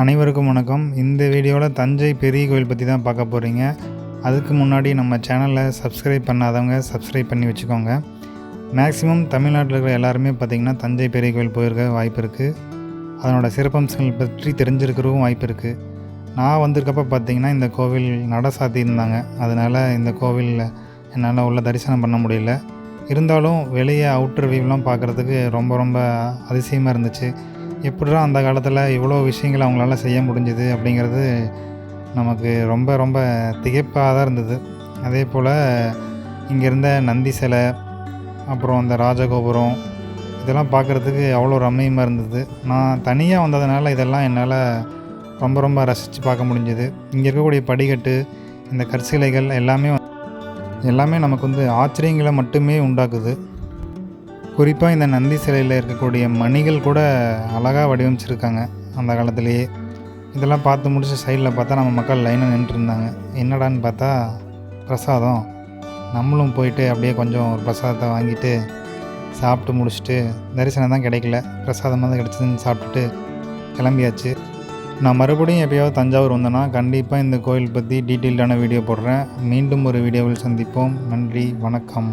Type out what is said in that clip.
அனைவருக்கும் வணக்கம். இந்த வீடியோவில் தஞ்சை பெரிய கோயில் பற்றி தான் பார்க்க போகிறீங்க அதுக்கு முன்னாடி நம்ம சேனலை சப்ஸ்கிரைப் பண்ணாதவங்க சப்ஸ்கிரைப் பண்ணி வச்சுக்கோங்க. மேக்ஸிமம் தமிழ்நாட்டில் இருக்கிற எல்லாருமே பார்த்திங்கன்னா தஞ்சை பெரிய கோயில் போயிருக்க வாய்ப்பு இருக்குது அதனோட சிறப்பம்சங்கள் பற்றி தெரிஞ்சிருக்கிறவும் வாய்ப்பு இருக்குது நான் வந்திருக்கப்ப பார்த்திங்கன்னா இந்த கோவில் நட சாத்தியிருந்தாங்க அதனால் இந்த கோவிலில் என்னால் உள்ள தரிசனம் பண்ண முடியல. இருந்தாலும் வெளியே அவுட்டர் வியூலாம் பார்க்குறதுக்கு ரொம்ப ரொம்ப அதிசயமாக இருந்துச்சு. எப்படிலாம் அந்த காலத்தில் இவ்வளோ விஷயங்கள் அவங்களால செய்ய முடிஞ்சுது அப்படிங்கிறது நமக்கு ரொம்ப ரொம்ப திகைப்பாக தான் இருந்தது. அதே போல் இங்கே இருந்த நந்தி சிலை அப்புறம் அந்த ராஜகோபுரம் இதெல்லாம் பார்க்குறதுக்கு அவ்வளோ ரம்மியமாக இருந்தது. நான் தனியாக வந்ததுனால இதெல்லாம் என்னால் ரொம்ப ரொம்ப ரசித்து பார்க்க முடிஞ்சுது. இங்கே இருக்கக்கூடிய படிக்கட்டு இந்த கற்சிலைகள் எல்லாமே எல்லாமே நமக்கு வந்து ஆச்சரியங்களை மட்டுமே உண்டாக்குது. குறிப்பாக இந்த நந்தி சிலையில் இருக்கக்கூடிய மணிகள் கூட அழகாக வடிவமைச்சிருக்காங்க அந்த காலத்திலேயே. இதெல்லாம் பார்த்து முடிச்சு சைடில் பார்த்தா நம்ம மக்கள் லைனாக நின்றுருந்தாங்க. என்னடான்னு பார்த்தா பிரசாதம். நம்மளும் போயிட்டு அப்படியே கொஞ்சம் ஒரு பிரசாதத்தை வாங்கிட்டு சாப்பிட்டு முடிச்சுட்டு தரிசனம் தான் கிடைக்கல. பிரசாதமாக தான் கிடச்சிதுன்னு சாப்பிட்டுட்டு கிளம்பியாச்சு. நான் மறுபடியும் எப்பயாவது தஞ்சாவூர் வந்தேன்னா கண்டிப்பாக இந்த கோயில் பற்றி டீட்டெயில்டான வீடியோ போடுறேன். மீண்டும் ஒரு வீடியோவில் சந்திப்போம். நன்றி வணக்கம்.